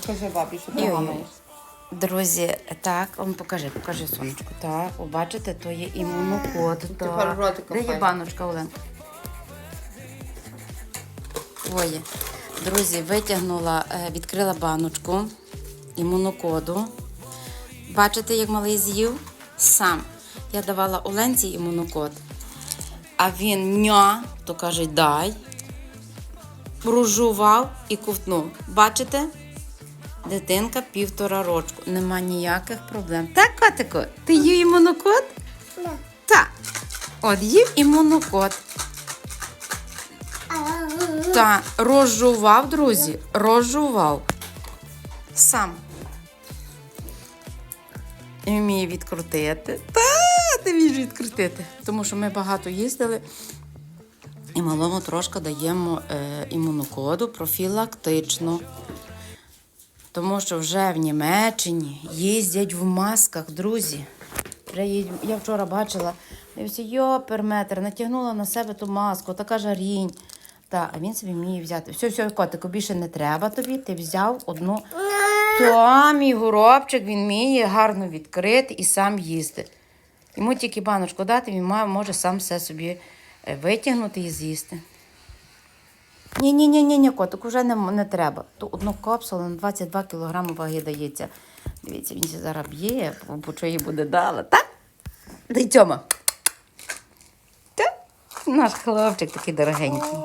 Покажи бабі, що ти гамаєш. Друзі, так, он покажи, покажи сонечко. Так, о, бачите, то є імунокод. Тепер Так. ротиком Де є баночка, Оленка? Твоє. Друзі, витягнула, е, відкрила баночку імунокоду. Бачите, як малий з'їв? Сам. Я давала Оленці імунокод. А він ня, то каже, дай. Прожував і ковтнув. Бачите? Дитинка півтора рочку. Нема ніяких проблем. Так, котику, ти їв імунокод? Так. От їв імунокод. Та розжував, друзі, розжував. Сам. І вміє відкрутити. Та, ти вмієш відкрутити. Тому що ми багато їздили. І малому трошки даємо е, імунокоду профілактично. Тому що вже в Німеччині їздять в масках, друзі. Я вчора бачила, дивіться, йоперметр, натягнула на себе ту маску, така жарінь. Та, а він собі вміє взяти. Все, все, котику, більше не треба тобі. Ти взяв одну. Та, мій горобчик, він вміє гарно відкрити і сам їсти. Йому тільки баночку дати, він може сам все собі е, витягнути і з'їсти. Ні, ні, ні, ні, ні, котик, вже не, не треба. То одну капсулу на 22 кг ваги дається. Дивіться, він ще зараз б'є, бо що їй буде дала. Так? Дай Тьома. Та? Наш хлопчик такий дорогенький.